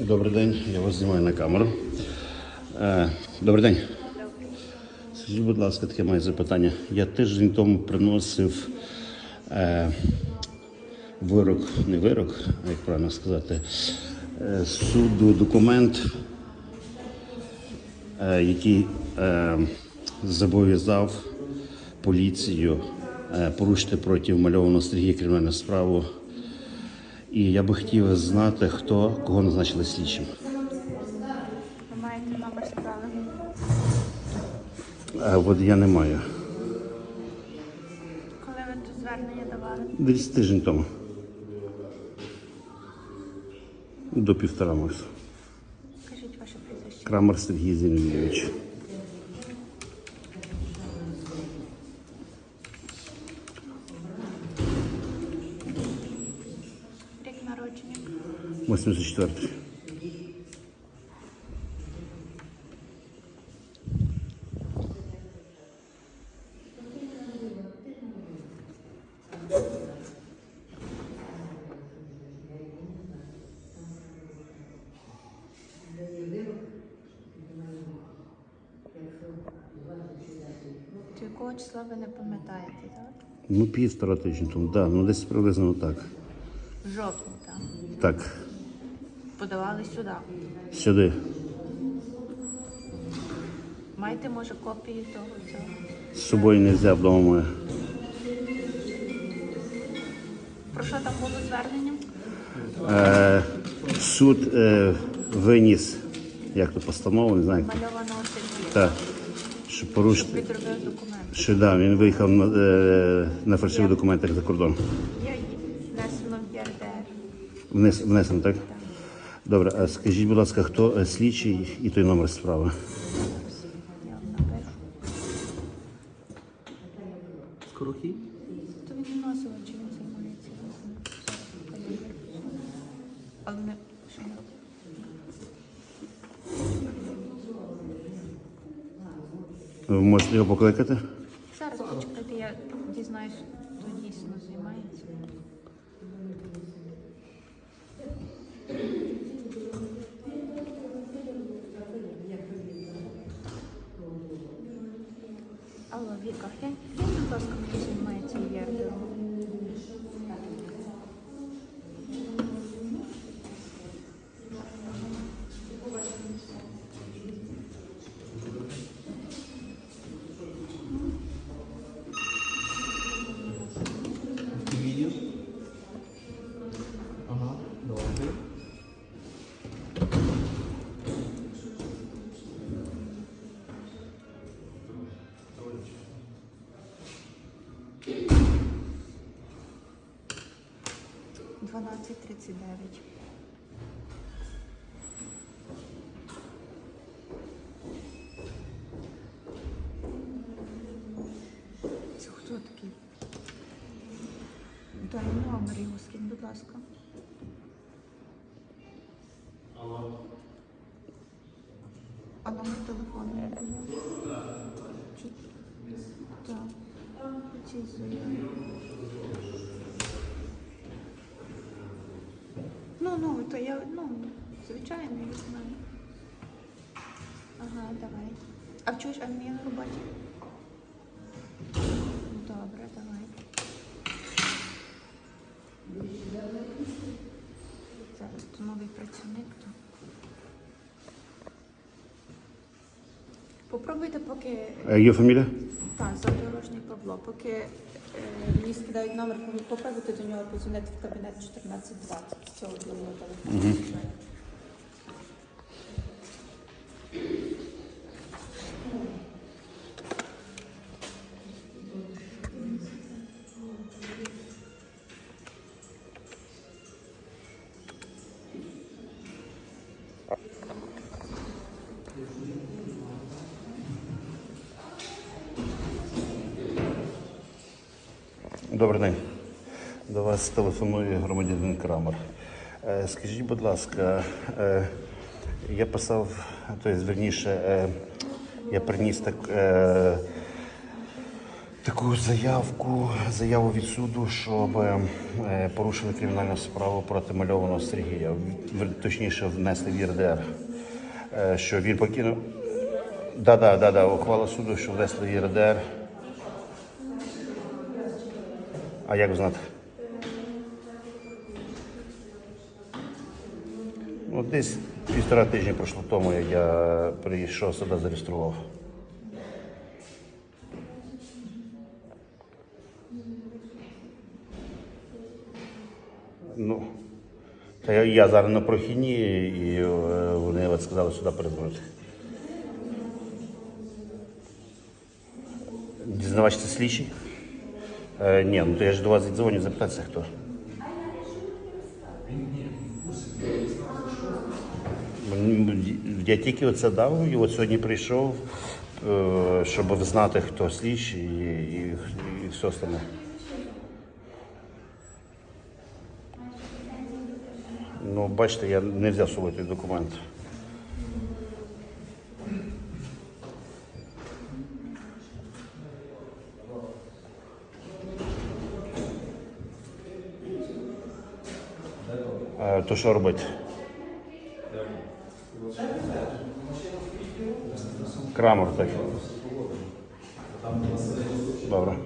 Добрий день, я вас знімаю на камеру. Е, добрий день. Скажіть, будь ласка, таке моє запитання. Я тиждень тому приносив е, вирок, не вирок, а як правильно сказати, е, суду документ, е, який е, зобов'язав поліцію е, порушити проти вмальованого Сергія кримінальну справу. І я би хотів знати, хто кого назначили слідчим. Ви маєте номер справи? А от я не маю. Коли ви тут звернення давали? Десь тиждень тому. До півтора максимум. Скажіть ваше прізвище. Крамер Сергій Зіновійович. 84. До якого числа ви не пам'ятаєте, так? Ну, півтора тижня тому, да, ну десь приблизно так. В жовтні, так. Так, Подавали сюди. сюди. Маєте, може, копії того цього? З собою не взяв вдома. Про що там було звернення? Е, суд е, виніс, як то постанову, не знаю. як то. Мальованого Сергія. Так, що порушити. Підробив документи. Що да, він виїхав на, е, на фальшивих документах за кордон. Я її внесено в ЄРДР. Внес, внесено, так? Добре, а скажіть, будь ласка, хто е, слідчий і той номер справи? Скорохід? То він не носив, чи він займається. Але не... що не- Ви можете його покликати? 12,39. Це хто такий? Дай номер його скинь, будь ласка. А номер телефону не дає? Так. Чи... Так. Чи... Ну, ну, то я, ну, звичайно, я знаю. Ага, давай. А в чуєш, а він є роботі? Добре, давай. Зараз то новий працівник. Попробуйте, поки є фамілія? Так, задорожній Павло, поки е, мені скидають номер, попробуйте до нього подзвонити в кабінет 1420 з цього білого телефону. Добрий день. До вас телефонує громадянин Крамер. Е, Скажіть, будь ласка, е, я писав, тобто, верніше, е, я приніс так. таку заявку, заяву від суду, щоб порушили кримінальну справу проти мальованого Сергія. Точніше, внесли в ЄРДР. Що він покинув. Да, да, да, да, ухвала суду, що внесли в ЄРДР. А як знати? Ну, десь півтора тижні пройшло тому, як я прийшов сюди, зареєстрував. Ну, та я, зараз на прохідні, і е, вони от сказали сюди передзвонити. Дізнавач це слідчий? Е, ні, ну то я ж до вас дзвоню запитатися, хто. Я тільки оце дав, і от сьогодні прийшов, е, щоб знати, хто слідчий і, і, і все остальне. Ну, бачите, я не взяв собою той документ. То що робити? Крамор так. Добре.